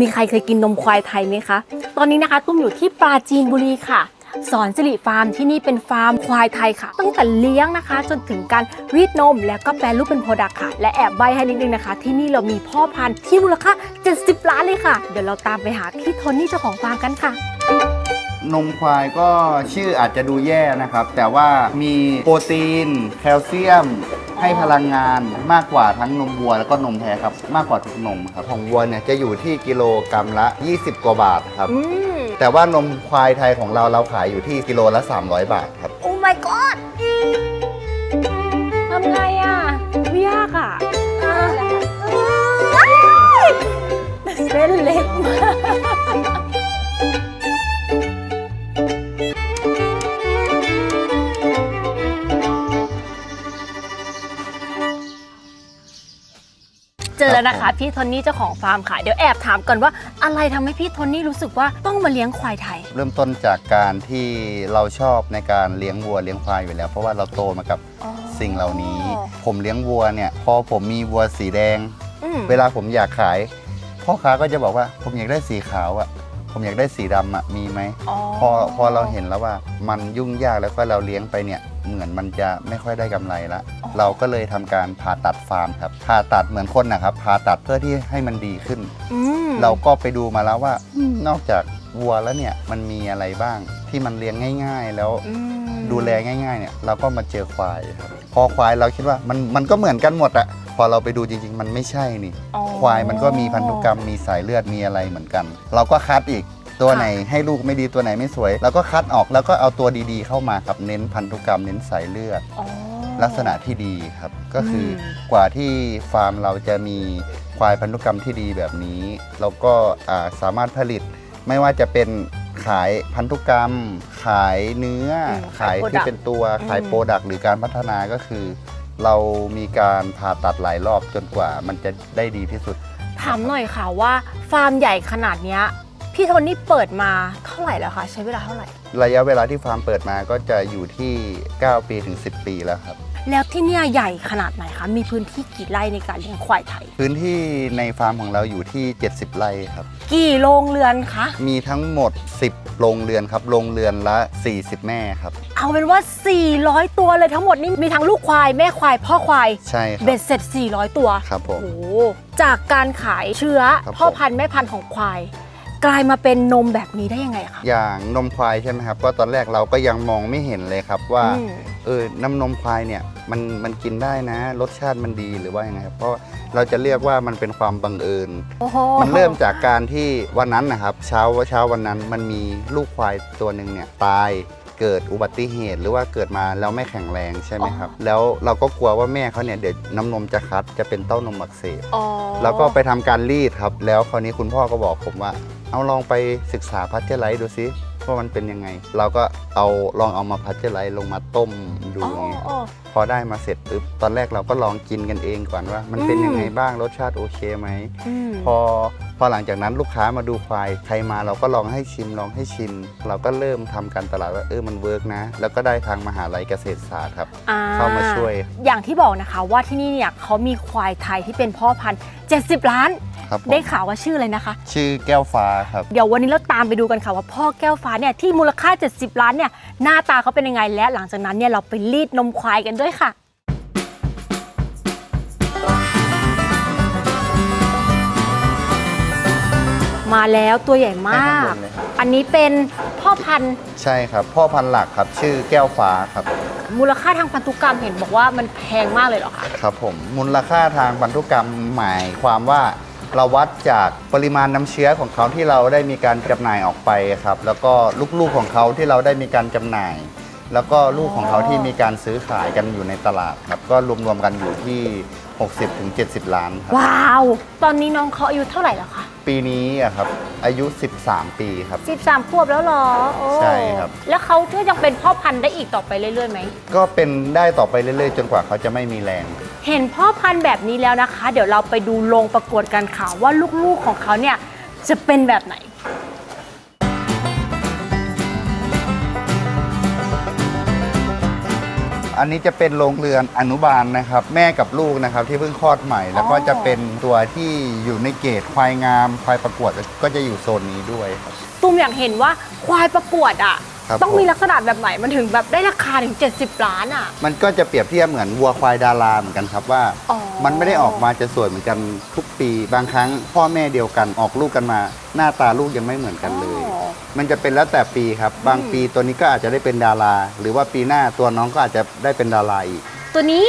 มีใครเคยกินนมควายไทยไหมคะ ตอนนี้นะคะตุ้มอยู่ที่ปราจีนบุรีค่ะ สอนสิริฟาร์มที่นี่เป็นฟาร์มควายไทยค่ะ ตั้งแต่เลี้ยงนะคะ จนถึงการรีดนม แล้วก็แปรรูปเป็นโปรดักต์ค่ะ และแอบใบให้นิดนึงนะคะ ที่นี่เรามีพ่อพันธุ์ที่มูลค่า 70 ล้านเลยค่ะ เดี๋ยวเราตามไปหาพี่โทนี่เจ้าของฟาร์มกันค่ะนมควายก็ชื่ออาจจะดูแย่นะครับ แต่ว่ามีโปรตีน แคลเซียม ให้พลังงานมากกว่าทั้งนมวัวแล้วก็นมแพะครับ มากกว่าทุกนมครับของวัวเนี่ยจะอยู่ที่กิโลกรัมละ 20 กว่าบาทครับ อืมแต่ว่านมควายไทยของเราเราขายอยู่ที่กิโลละ 300 บาทครับ โอ้ my god ทำไงอะไม่ยากอะอะว้ายเส้นเล็กมาก แล้วนะคะ พี่โทนี่เจ้าของฟาร์มค่ะ เดี๋ยวแอบถามก่อนว่าอะไรทำให้พี่โทนี่รู้สึกว่าต้องมาเลี้ยงควายไทย เริ่มต้นจากการที่เราชอบในการเลี้ยงวัวเลี้ยงควายอยู่แล้ว เพราะว่าเราโตมากับอ๋อสิ่งเหล่านี้ ผมเลี้ยงวัวเนี่ย พอผมมีวัวสีแดง อืมเวลาผมอยากขาย พ่อค้าก็จะบอกว่าผมอยากได้สีขาวอะ ผมอยากได้สีดำอะมีไหมพอพอเราเห็นแล้วว่ามันยุ่งยากแล้วก็เราเลี้ยงไปเนี่ย เหมือนมันจะไม่ค่อยได้กำไรละ อ๋อ เราก็เลยทำการผ่าตัดฟาร์มครับผ่าตัดเหมือนคนนะครับผ่าตัดเพื่อที่ให้มันดีขึ้น อืมเราก็ไปดูมาแล้วว่าอืมนอกจากวัวแล้วเนี่ยมันมีอะไรบ้างที่มันเลี้ยงง่าย ๆ แล้วอืมดูแลง่าย ๆ เนี่ยเราก็มาเจอควายครับพอควายเราคิดว่ามันมันก็เหมือนกันหมดอะพ อเราไปดูจริง ๆ มันไม่ใช่นี่ อ๋อ ควายมันก็มีพันธุกรรมมีสายเลือดมีอะไรเหมือนกัน เราก็คัดอีกตัวค่ะไหนให้ลูกไม่ดีตัวไหนไม่สวยเราก็คัดออกแล้วก็เอาตัวดีๆ เข้ามาครับเน้นพันธุกรรมเน้นสายเลือด อ๋อ ลักษณะที่ดีครับก็คืออม กว่าที่ฟาร์มเราจะมีควายพันธุกรรมที่ดีแบบนี้เราก็อ่าสามารถผลิต ไม่ว่าจะเป็นขายพันธุกรรม ขายเนื้ออมขายขายที่ product เป็นตัวขายอืม โปรดักต์หรือการพัฒนาก็คือ เรามีการผ่าตัดหลายรอบจนกว่ามันจะได้ดีที่สุด ถามหน่อยค่ะว่าฟาร์มใหญ่ขนาดเนี้ยพี่โทนี่เปิดมาเท่าไหร่แล้วคะใช้เวลาเท่าไหร่ ระยะเวลาที่ฟาร์มเปิดมาก็จะอยู่ที่ 9 ปีถึง 10 ปีแล้วครับ แล้วที่เนี่ยใหญ่ขนาดไหนคะ มีพื้นที่กี่ไร่ในการเลี้ยงควายไทย พื้นที่ในฟาร์มของเราอยู่ที่ 70 ไร่ครับ กี่โรงเรือนคะ มีทั้งหมด 10 โรงเรือนครับ โรงเรือนละ 40 แม่ครับ เอาเป็นว่า 400 ตัวเลยทั้งหมดนี่มีทั้งลูกควายแม่ควายพ่อควาย ใช่ครัเบ็บดเสร็จ 400 ตัว ครับผโอ้มโหจากการขายเชื้อ ครับพ่อผม พันธุ์แม่พันธุ์ของควาย กลายมาเป็นนมแบบนี้ได้ยังไงคะ อย่างนมควายใช่ไหมครับ ก็ตอนแรกเราก็ยังมองไม่เห็นเลยครับว่าอืม เออน้ำนมควายเนี่ยมันมันกินได้นะ รสชาติมันดีหรือว่ายังไงครับเพราะเราจะเรียกว่ามันเป็นความบังเอิญ โอ้โหมันเริ่มจากการที่วันนั้นนะครับ เช้าเช้าวันนั้นมันมีลูกควายตัวหนึ่งเนี่ยตายเกิดอุบัติเหตุ หรือว่าเกิดมาแล้วไม่แข็งแรงใช่ไหมครับ แล้วเราก็กลัวว่าแม่เขาเนี่ยเดี๋ยวน้ำนมจะคัดจะเป็นเต้านมอักเสบ อ๋อแล้วก็ไปทำการรีดครับ แล้วคราวนี้คุณพ่อก็บอกผมว่า เอาลองไปศึกษาพัชเจอร์ไลท์ดูซิว่ามันเป็นยังไง เราก็เอาลองเอามาพัชเจอร์ไลท์ลงมาต้มดูอ๋ออย่างเงี้ยอ๋อพอได้มาเสร็จปุ๊บตอนแรกเราก็ลองกินกันเองก่อนว่า มันเป็นอืมยังไงบ้างรสชาติโอเคไหมอืมพอพอหลังจากนั้นลูกค้ามาดูควายใครมาเราก็ลองให้ชิมลองให้ชิม เราก็เริ่มทำการตลาดว่าเออมันเวิร์กนะ แล้วก็ได้ทางมหาลัยเกษตรศาสตร์ครับอ่เข้ามาช่วย อย่างที่บอกนะคะว่าที่นี่เนี่ยเขามีควายไทยที่เป็นพ่อพันธุ์70 ล้าน ครับผมได้ข่าวว่าชื่ออะไรนะคะ ชื่อแก้วฟ้าครับ เดี๋ยววันนี้เราตามไปดูกันค่ะว่าพ่อแก้วฟ้าเนี่ยที่มูลค่า 70 ล้านเนี่ยหน้าตาเขาเป็นยังไงและหลังจากนั้นเนี่ยเราไปรีดนมควายกันด้วยค่ะมาแล้วตัวใหญ่มากให้ข้างบนเลยครับอันนี้เป็นพ่อพันธุ์ใช่ครับ พ่อพันธุ์หลักครับ ชื่อแก้วฟ้าครับ มูลค่าทางพันธุกรรมเห็นบอกว่ามันแพงมากเลยเหรอคะครับผมมูลค่าทางพันธุกรรมหมายความว่า เราวัดจากปริมาณน้ำเชื้อของเขาที่เราได้มีการจำหน่ายออกไปครับ แล้วก็ลูกๆของเขาที่เราได้มีการจำหน่าย แล้วก็ลูกของเขาที่มีการซื้อขายกันอยู่ในตลาดครับ ก็รวมๆกันอยู่ที่ 60-70 ล้านครับ ว้าว ตอนนี้น้องเขาอายุเท่าไหร่แล้วคะ ปีนี้อะครับอายุ 13 ปีครับ 13ขวบแล้วเหรอโอ้ใช่ครับ แล้วเขาก็ยังเป็นพ่อพันธุ์ได้อีกต่อไปเรื่อยๆไหม ก็เป็นได้ต่อไปเรื่อยๆ จนกว่าเขาจะไม่มีแรง เห็นพ่อพันธุ์แบบนี้แล้วนะคะ เดี๋ยวเราไปดูโรงประกวดการข่าวว่าลูกๆของเขาเนี่ยจะเป็นแบบไหนออันนี้จะเป็นโรงเรือนอนุบาลนะครับ แม่กับลูกนะครับที่เพิ่งคลอดใหม่ แล้วก็จะเป็นตัวที่อยู่ในเกตควายงามควายประกวดก็จะอยู่โซนนี้ด้วยครับ ตุ้มอยากเห็นว่าควายประกวดอะ ครับต้องมีผมลักษณะแบบไหนมันถึงแบบได้ราคาถึง 70 ล้านอะ มันก็จะเปรียบเทียบเหมือนวัวควายดาราเหมือนกันครับว่า อ๋อ มันไม่ได้ออกมาจะสวยเหมือนกันทุกปีบางครั้ง พ่อแม่เดียวกันออกลูกกันมา หน้าตาลูกยังไม่เหมือนกันเลย อ๋อ มันจะเป็นแล้วแต่ปีครับ บางปีตัวนี้ก็อาจจะได้เป็นดารา หรือว่าปีหน้าตัวน้องก็อาจจะได้เป็นดาราอีกตัวนี้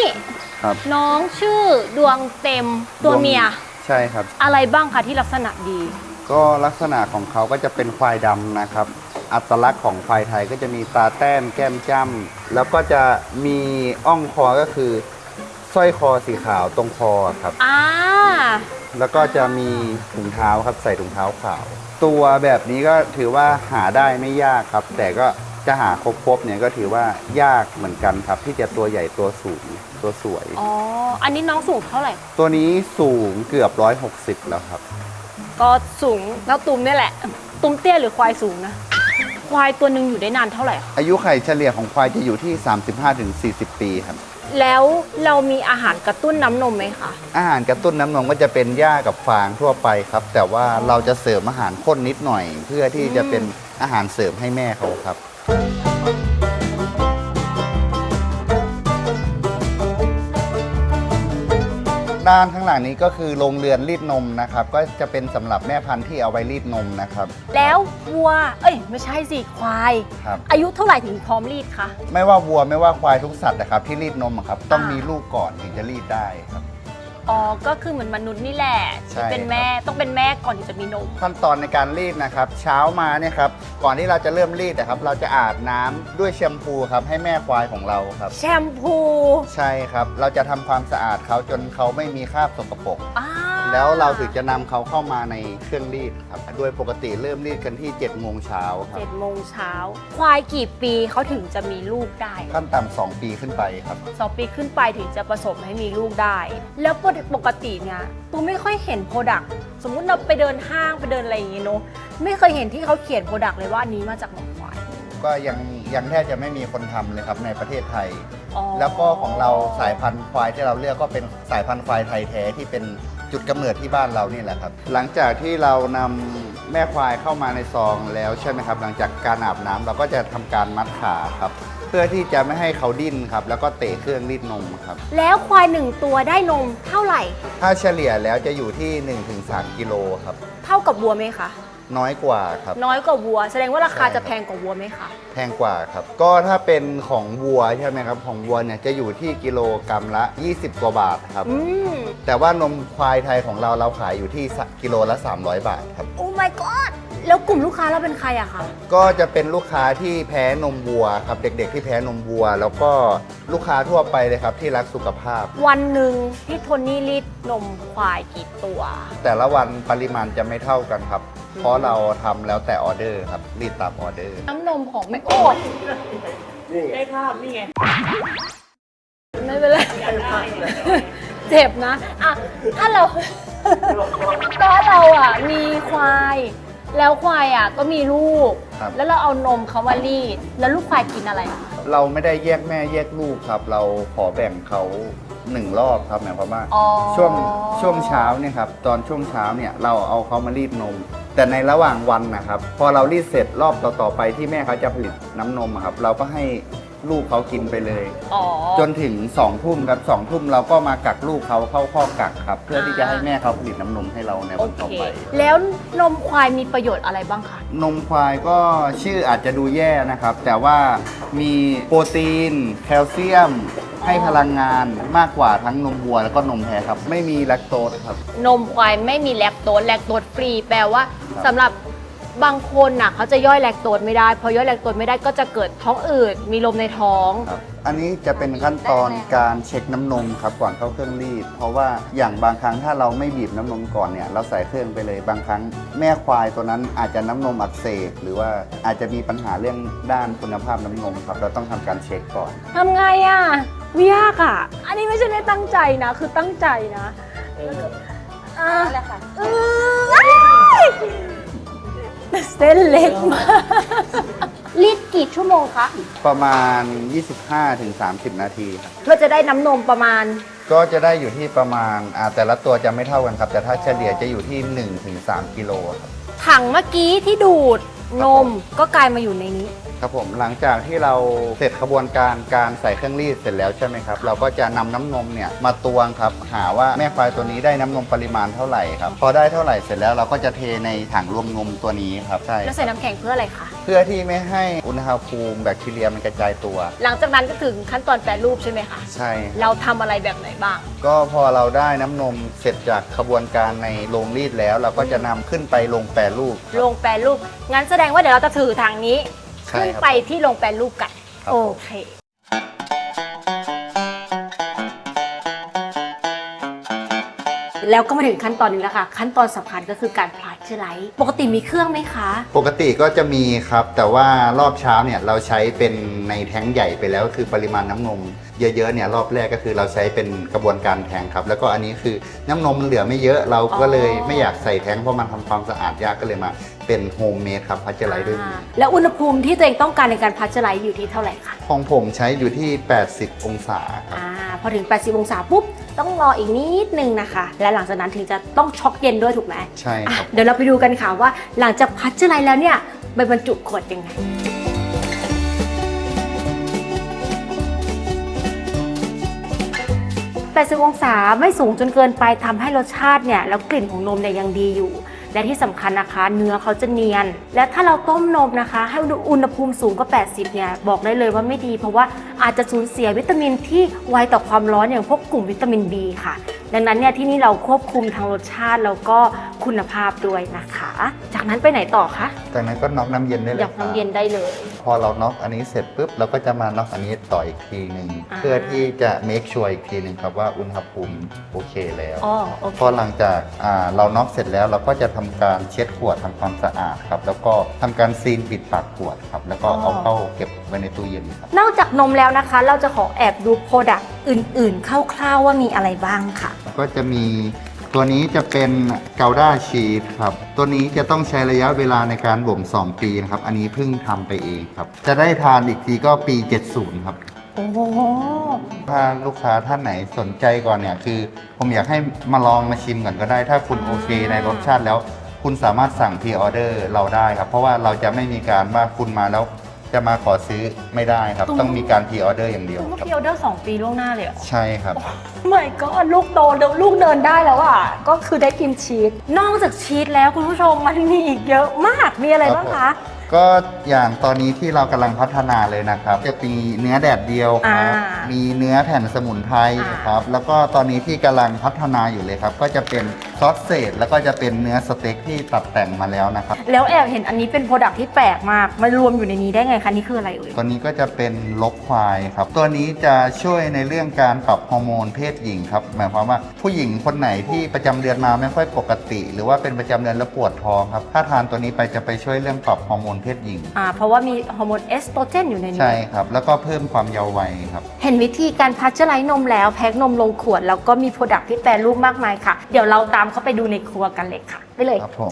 ครับน้องชื่อดวงเต็มตัวเมีย ใช่ครับ อะไรบ้างคะที่ลักษณะดี ก็ลักษณะของเขาก็จะเป็นควายดำนะครับ อัตลักษณ์ของควายไทยก็จะมีตาแต้มแก้มจ้ำแล้วก็จะมีอ่องคอก็คือสร้อยคอสีขาวตรงคอครับ อ่า แล้วก็จะมีถุงเท้าครับใส่ถุงเท้าขาว ตัวแบบนี้ก็ถือว่าหาได้ไม่ยากครับ แต่ก็จะหาครบๆเนี่ยก็ถือว่ายากเหมือนกันครับ ที่จะตัวใหญ่ตัวสูงตัวสวย อ๋อ อันนี้น้องสูงเท่าไหร่ ตัวนี้สูงเกือบ 160 แล้วครับ ก็สูงแล้วตุ้มเนี่ยแหละ ตุ้มเตี้ยหรือควายสูงนะ ควายตัวหนึ่งอยู่ได้นานเท่าไหร่คะอายุไข่เฉลี่ยของควายจะอยู่ที่ 35-40 ปีครับ แล้วเรามีอาหารกระตุ้นน้ำนมไหมคะ อาหารกระตุ้นน้ำนมก็จะเป็นหญ้ากับฟางทั่วไปครับ แต่ว่าเราจะเสริมอาหารข้นนิดหน่อย เพื่อที่จะเป็นอาหารเสริมให้แม่เขาครับ ด้านข้างหลังนี้ก็คือโรงเรือนรีดนมนะครับ ก็จะเป็นสำหรับแม่พันธุ์ที่เอาไว้รีดนมนะครับ แล้ววัว เอ้ย ไม่ใช่สิควาย ครับ อายุเท่าไหร่ถึงพร้อมรีดคะ ไม่ว่าวัวไม่ว่าควายทุกสัตว์นะครับที่รีดนมอะครับต้องอ่ามีมีลูกก่อนถึงจะรีดได้ครับ อ๋อ ก็คือเหมือนมนุษย์นี่แหละใช่ ที่เป็นแม่ต้องเป็นแม่ก่อนที่จะมีนม ขั้นตอนในการรีดนะครับ เช้ามาเนี่ยครับก่อนที่เราจะเริ่มรีดนะครับ เราจะอาบน้ำด้วยแชมพูครับให้แม่ควายของเราครับ แชมพู ใช่ครับ เราจะทำความสะอาดเขาจนเขาไม่มีคราบสกปรก อ่า แล้วเราถึงจะนำเขาเข้ามาในเครื่องรีดครับโดยปกติเริ่มรีดกันที่7จ็ดโมงเช้าครับเจ็ดโมงเช้า ควายกี่ปีเขาถึงจะมีลูกได้ขั้นต่ำสองปีขึ้นไปครับ สองปีขึ้นไปถึงจะผสมให้มีลูกได้ แล้วปกติเนี่ยตูไม่ค่อยเห็นโปรดักสมมุติเราไปเดินห้างไปเดินอะไรอย่างงี้เนาะไม่เคยเห็นที่เขาเขียนโปรดักเลยว่าอันนี้มาจากหนองควายก็ยังยังแทบจะไม่มีคนทำเลยครับในประเทศไทย อ๋อ แล้วก็ของเราสายพันธุ์ควายที่เราเลือกก็เป็นสายพันธุ์ควายไทยแท้ที่เป็น จุดกำเนิดที่บ้านเรานี่แหละครับ หลังจากที่เรานำแม่ควายเข้ามาในซองแล้วใช่ไหมครับ หลังจากการอาบน้ำเราก็จะทำการมัดขาครับ เพื่อที่จะไม่ให้เขาดิ้นครับ แล้วก็เตะเครื่องรีดนมครับ แล้วควายหนึ่งตัวได้นมเท่าไหร่ ถ้าเฉลี่ยแล้วจะอยู่ที่ 1-3กิโลครับ เท่ากับวัวไหมคะ น้อยกว่าครับ น้อยกว่าวัว แสดงว่าราคาใช่ครับ จะแพงกว่าวัวไหมคะแพงกว่าครับ ก็ถ้าเป็นของวัวใช่ไหมครับ ของวัวเนี่ยจะอยู่ที่กิโลกรัมละ 20 กว่าบาทครับ อืมแต่ว่านมควายไทยของเราเราขายอยู่ที่สักกิโลละ 300 บาทครับ โอ้ my god แล้วกลุ่มลูกค้าเราเป็นใครอะคะก็จะเป็นลูกค้าที่แพ้นมวัวครับ เด็ก ๆ ที่แพ้นมวัว แล้วก็ลูกค้าทั่วไปเลยครับ ที่รักสุขภาพ วันหนึ่งพี่โทนี่รีดนมควายกี่ตัว แต่ละวันปริมาณจะไม่เท่ากันครับ เพราะเราทำแล้วแต่ออเดอร์ครับรีดตามออเดอร์ น้ำนมของแม่โอดได้ภาพนี่ไง ไม่เป็นไรเจ็บนะอะถ้าเรา ถ้าเราอะมีควาย แล้วควายอะก็มีลูก ครับ แล้วเราเอานมเขามารีด แล้วลูกควายกินอะไรอะเราไม่ได้แยกแม่แยกลูกครับ เราขอแบ่งเขาหนึ่งรอบครับหมายความว่า อ๋อช่วงช่วงเช้าเนี่ยครับตอนช่วงเช้าเนี่ยเราเอาเขามารีดนม แต่ในระหว่างวันนะครับ พอเรารีดเสร็จรอบต่อๆไปที่แม่เขาจะผลิตน้ำนมอะครับ เราก็ให้ ลูกเขากินไปเลย อ๋อ จนถึง2องทุ่มครับสองทุ่มเราก็มากักลูกเขาเข้าข้อกักครับ เพื่อที่จะให้แม่เขาผลิตน้ำนมให้เราในโอวันต่อเคไป แล้วนมควายมีประโยชน์อะไรบ้างคะ นมควายก็ชื่ออาจจะดูแย่นะครับ แต่ว่ามีโปรตีน แคลเซียม ให้พลังงานมากกว่าทั้งนมวัวแล้วก็นมแพะครับ ไม่มีแลคโตสครับ นมควายไม่มีแลคโตสแลคโตสฟรี แปลว่าครับสำหรับ บางคนน่ะเขาจะย่อยแลคโตสไม่ได้ พอย่อยแลคโตสไม่ได้ก็จะเกิดท้องอืดมีลมในท้อง ครับอันนี้จะเป็นขั้นตอนการเช็คน้ำนมครับก่อนเข้าเครื่องรีด เพราะว่าอย่างบางครั้งถ้าเราไม่บีบน้ำนมก่อนเนี่ยเราใส่เครื่องไปเลยบางครั้งแม่ควายตัวนั้นอาจจะน้ำนมอักเสบหรือว่าอาจจะมีปัญหาเรื่องด้านคุณภาพน้ำนมครับเราต้องทำการเช็คก่อน ทำไงอะวิยากอะ อันนี้ไม่ใช่ไม่ตั้งใจนะ คือตั้งใจนะอ่านั่นแหละค่ะ เอ อเส้นเล็กมากรีดกี่ชั่วโมงคะ ประมาณ 25-30 นาทีครับเพื่อจะได้น้ำนมประมาณ ก็จะได้อยู่ที่ประมาณอ่าแต่ละตัวจะไม่เท่ากันครับ แต่ถ้าเฉลี่ยจะอยู่ที่ 1-3 กิโลครับ ถังเมื่อกี้ที่ดูด นมก็กลายมาอยู่ในนี้ ครับผมหลังจากที่เราเสร็จขบวนการการใส่เครื่องรีดเสร็จแล้วใช่ไหมครับ เราก็จะนำน้ำนมเนี่ยมาตวงครับ หาว่าแม่ควายตัวนี้ได้น้ำนมปริมาณเท่าไหร่ครับพอได้เท่าไหร่เสร็จแล้วเราก็จะเทในถังรวมนมตัวนี้ครับใช่แล้วใส่น้ำแข็งเพื่ออะไรคะเพื่อที่ไม่ให้อุณหภูมิแบคทีเรียมันกระจายตัว หลังจากนั้นก็ถึงขั้นตอนแปรรูปใช่ไหมคะ ใช่ เราทำอะไรแบบไหนบ้าง ก็พอเราได้น้ำนมเสร็จจากขบวนการในโรงรีดแล้ว เราก็จะนำขึ้นไปโรงแปรรูป ลงแปรรูป งั้นแสดงว่าเดี๋ยวเราจะถือถังนี้ ใช่ขึ้นครับไปที่ลงแปรรูปกัน ครับ โอผมเค แล้วก็มาถึงขั้นตอนนี้แล้วค่ะ ขั้นตอนสำคัญก็คือการพลัดเช อร์ไลท์ปกติมีเครื่องไหมคะ ปกติก็จะมีครับ แต่ว่ารอบเช้าเนี่ยเราใช้เป็นในแท้งใหญ่ไปแล้วคือปริมาณน้ำนม เยอะๆเนี่ยรอบแรกก็คือเราใช้เป็นกระบวนการแทงครับ แล้วก็อันนี้คือน้ำนมมันเหลือไม่เยอะเราก็เลยอ๋อ ไม่อยากใส่แท้งเพราะมันทำความสะอาดยากก็เลยมาเป็นโฮมเมดครับพัชไลท์ด้วยมืออ่าแล้วอุณหภูมิที่ตัวเองต้องการในการพัชเชอร์ไลท์อยู่ที่เท่าไหร่คะของผมใช้อยู่ที่ 80 องศาครับ อ่าพอถึง 80 องศาปุ๊บ ต้องรออีกนิดนึงนะคะ และหลังจากนั้นถึงจะต้องช็อกเย็นด้วยถูกไหมใช่อะครับ เดี๋ยวเราไปดูกันค่ะว่าหลังจากพัชเจอร์ไลท์แล้วเนี่ยไปบรรจุขวดยังไง80องศาไม่สูงจนเกินไปทำให้รสชาติเนี่ยแล้วกลิ่นของนมเนี่ยยังดีอยู่ และที่สำคัญนะคะ เนื้อเขาจะเนียน และถ้าเราต้มนมนะคะ ให้อุณหภูมิสูงกว่า 80 เนี่ย บอกได้เลยว่าไม่ดี เพราะว่าอาจจะสูญเสียวิตามินที่ไวต่อความร้อนอย่างพวกกลุ่มวิตามิน B ค่ะ ดังนั้นเนี่ยที่นี่เราควบคุมทางรสชาติแล้วก็คุณภาพด้วยนะคะ จากนั้นไปไหนต่อคะจากนั้นก็น็อกน้ำเย็นได้เลยหยอกน้ำเย็นได้เลย พอเราน็อกอันนี้เสร็จปุ๊บเราก็จะมาน็อกอันนี้ต่ออีกทีหนึ่งอ่าเพื่อที่จะเมคชัวร์อีกทีหนึ่งครับว่าอุณหภูมิโอเคแล้วอ๋อโอเคพอหลังจากอ่าเราน็อกเสร็จแล้วเราก็จะทำการเช็ดขวดทำความสะอาดครับแล้วก็ทำการซีนปิดปากขวดครับแล้วก็เอาเข้าเก็บไว้ในตู้เย็นครับนอกจากนมแล้วนะคะ เราจะขอแอบดูโปรดักต์อื่นๆคร่าวๆว่ามีอะไรบ้างค่ะก็จะมีตัวนี้จะเป็นเกาด้าชีสครับ ตัวนี้จะต้องใช้ระยะเวลาในการบ่ม 2 ปีนะครับ อันนี้เพิ่งทำไปเองครับ จะได้ทานอีกทีก็ปี 70 ครับ โอ้โห ถ้าลูกค้าท่านไหนสนใจก่อนเนี่ย คือ ผมอยากให้มาลองมาชิมก่อนก็ได้ ถ้าคุณโอเคในรสชาติแล้ว คุณสามารถสั่งพรีออเดอร์เราได้ครับ เพราะว่าเราจะไม่มีการว่าคุณมาแล้ว จะมาขอซื้อไม่ได้ครับ ต้องมีการพรีออเดอร์อย่างเดียวคุณครับ พี่ออเดอร์สองปีล่วงหน้าเลยเหรอ ใช่ครับ ไม่ก็ลูกโตเดี๋ยวลูกเดินได้แล้วอะ ก็คือได้กินชีสนอกจากชีสแล้วคุณผู้ชมมันมีอีกเยอะมากมีอะไรบ้างครัคะบก็อย่างตอนนี้ที่เรากำลังพัฒนาเลยนะครับ จะมีเนื้อแดดเดียวครับ อ่ามีมีเนื้อแผ่นสมุนไพรอ่าครับ แล้วก็ตอนนี้ที่กำลังพัฒนาอยู่เลยครับ ก็จะเป็น ซอสเศษแล้วก็จะเป็นเนื้อสเต็กที่ตัดแต่งมาแล้วนะครับ แล้วแอบเห็นอันนี้เป็นโปรดักที่แปลกมาก มันรวมอยู่ในนี้ได้ไงคะนี่คืออะไรเอ่ยตัวนี้ก็จะเป็นลกควายครับ ตัวนี้จะช่วยในเรื่องการปรับฮอร์โมนเพศหญิงครับหมายความว่าผู้หญิงคนไหนที่ประจำเดือนมาไม่ค่อยปกติ หรือว่าเป็นประจำเดือนแล้วปวดท้องครับถ้าทานตัวนี้ไปจะไปช่วยเรื่องปรับฮอร์โมนเพศหญิง อ่าเพราะว่ามีฮอร์โมนเอสโตรเจนอยู่ในนี้ใช่ครับ แล้วก็เพิ่มความเยาว์วัยครับ เห็นวิธีการพัชเจอร์ไลท์นมแล้วแพ็คนมลงขวดแล้วก็มีโปรดักที่แปรรูปมากมายค่ะ เดี๋ยวเราตามเข้าไปดูในครัวกันเลยค่ะ ไปเลย ครับผม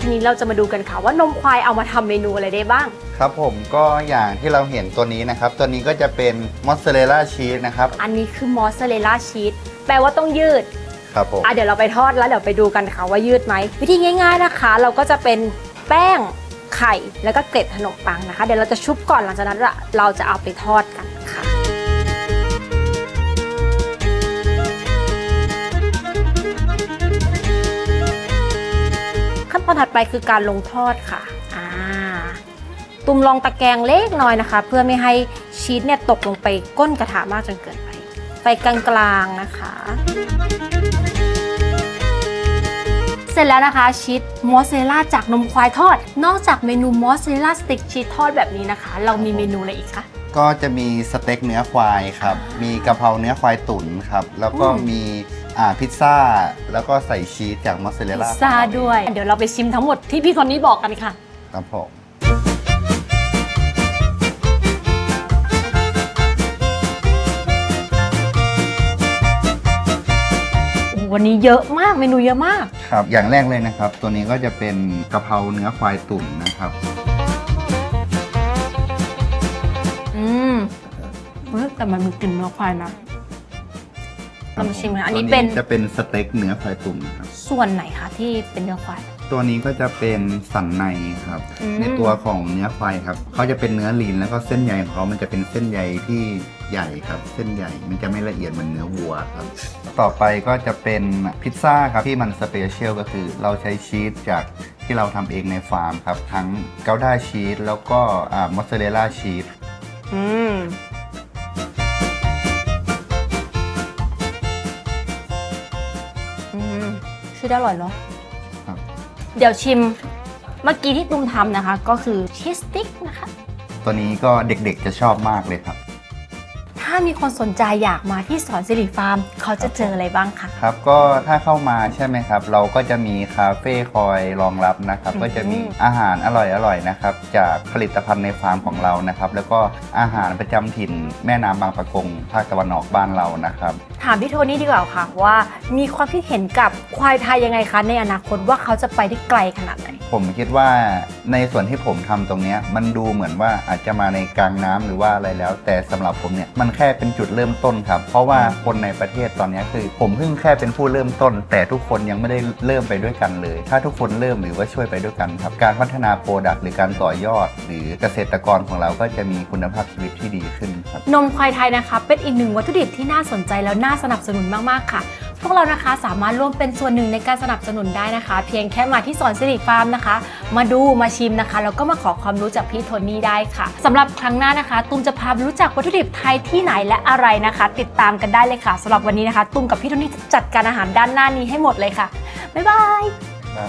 ทีนี้เราจะมาดูกันค่ะว่านมควายเอามาทำเมนูอะไรได้บ้าง ครับผมก็อย่างที่เราเห็นตัวนี้นะครับ ตัวนี้ก็จะเป็นมอสซาเรลล่าชีสนะครับอันนี้คือมอสซาเรลล่าชีสแปลว่าต้องยืด ครับผม อะเดี๋ยวเราไปทอดแล้วเดี๋ยวไปดูกันค่ะว่ายืดไหมวิธีง่าย ๆนะคะ เราก็จะเป็นแป้ง ไข่แล้วก็เกล็ดขนมปังนะคะ เดี๋ยวเราจะชุบก่อนหลังจากนั้นเราจะเอาไปทอดกันค่ะขั้นตอนถัดไปคือการลงทอดค่ะอ่าตุ่มลองตะแกรงเล็กน้อยนะคะ เพื่อไม่ให้ชีสเนี่ยตกลงไปก้นกระทะมากจนเกินไป ไฟกลางๆนะคะ เสร็จแล้วนะคะชีสมอสซาเรลล่าจากนมควายทอด นอกจากเมนูมอสซาเรลล่าสติ๊กชีสทอดแบบนี้นะคะ เรามีเมนูอะไรอีกคะ ก็จะมีสเต็กเนื้อควายครับ มีกะเพราเนื้อควายตุ๋นครับ แล้วก็อืมมีอ่าพิซซ่า แล้วก็ใส่ชีสจากมอสซาเรลพิซล่าซ่าด้วย เดี๋ยวเราไปชิมทั้งหมดที่พี่คนนี้บอกกันค่ะ ครับผม วันนี้เยอะมากากเมนูเยอะมาก ครับ อย่างแรกเลยนะครับ ตัวนี้ก็จะเป็นกะเพราเนื้อควายตุ๋นนะครับ อืมเฮ้ยแต่มันมีกลิ่นเนื้อควายนะเรามาชิมกันอันนี้ตัวเป็นจะเป็นสเต็กเนื้อควายตุ๋นครับ ส่วนไหนคะที่เป็นเนื้อควาย ตัวนี้ก็จะเป็นสันในครับ อืม ในตัวของเนื้อควายครับเขาจะเป็นเนื้อลีนแล้วก็เส้นใยของเขามันจะเป็นเส้นใยที่ ใหญ่ครับ เส้นใหญ่มันจะไม่ละเอียดเหมือนเนื้อวัวครับ ต่อไปก็จะเป็นพิซซ่าครับที่มันสเปเชียลก็คือเราใช้ชีสจากที่เราทำเองในฟาร์มครับ ทั้งเกาด้าชีสแล้วก็มอสซาเรลล่าชีสอืมอืมชื่อได้อร่อยเนาะครับเดี๋ยวชิมเมื่อกี้ที่ตุ้มทำนะคะ ก็คือชีสสติ๊กนะคะ ตัวนี้ก็เด็กๆจะชอบมากเลยครับ ถ้ามีคนสนใจอยากมาที่สอนสิริฟาร์ม เขาจะเจออะไรบ้างคะ ครับก็ถ้าเข้ามาใช่ไหมครับ เราก็จะมีคาเฟ่คอยรองรับนะครับอืมก็จะมีอาหารอร่อยๆนะครับ จากผลิตภัณฑ์ในฟาร์มของเรานะครับ แล้วก็อาหารประจำถิ่นแม่น้ำบางปะกงภาคตะวันออกบ้านเรานะครับถามพี่โทนี่ดีกว่าค่ะ ว่ามีความคิดเห็นกับควายไทยยังไงคะในอนาคตว่าเขาจะไปได้ไกลขนาดไหน ผมคิดว่าในส่วนที่ผมทำตรงเนี้ยมันดูเหมือนว่าอาจจะมาในกลางน้ำหรือว่าอะไรแล้ว แต่สำหรับผมเนี่ยมันแค่เป็นจุดเริ่มต้นครับ เพราะว่าคนในประเทศตอนเนี้ยคือ ผมเพิ่งแค่เป็นผู้เริ่มต้น แต่ทุกคนยังไม่ได้เริ่มไปด้วยกันเลย ถ้าทุกคนเริ่มหรือว่าช่วยไปด้วยกันครับการพัฒนาโปรดักต์หรือการต่อยอด หรือเกษตรกรของเราก็จะมีคุณภาพชีวิตที่ดีขึ้นครับ นมควายไทยนะคะ เป็นอีกหนึ่งวัตถุดิบที่น่าสนใจแล้วน่าสนับสนุนมากๆค่ะ พวกเรานะคะสามารถร่วมเป็นส่วนหนึ่งในการสนับสนุนได้นะคะ เพียงแค่มาที่สอนสิริฟาร์มนะคะ มาดูมาชิมนะคะแล้วก็มาขอความรู้จากพี่โทนี่ได้ค่ะสำหรับครั้งหน้านะคะ ตุ้มจะพารู้จักวัตถุดิบไทยที่ไหนและอะไรนะคะ ติดตามกันได้เลยค่ะสำหรับวันนี้นะคะ ตุ้มกับพี่โทนี่จะจัดการอาหารด้านหน้านี้ให้หมดเลยค่ะบ๊ายบาย ได้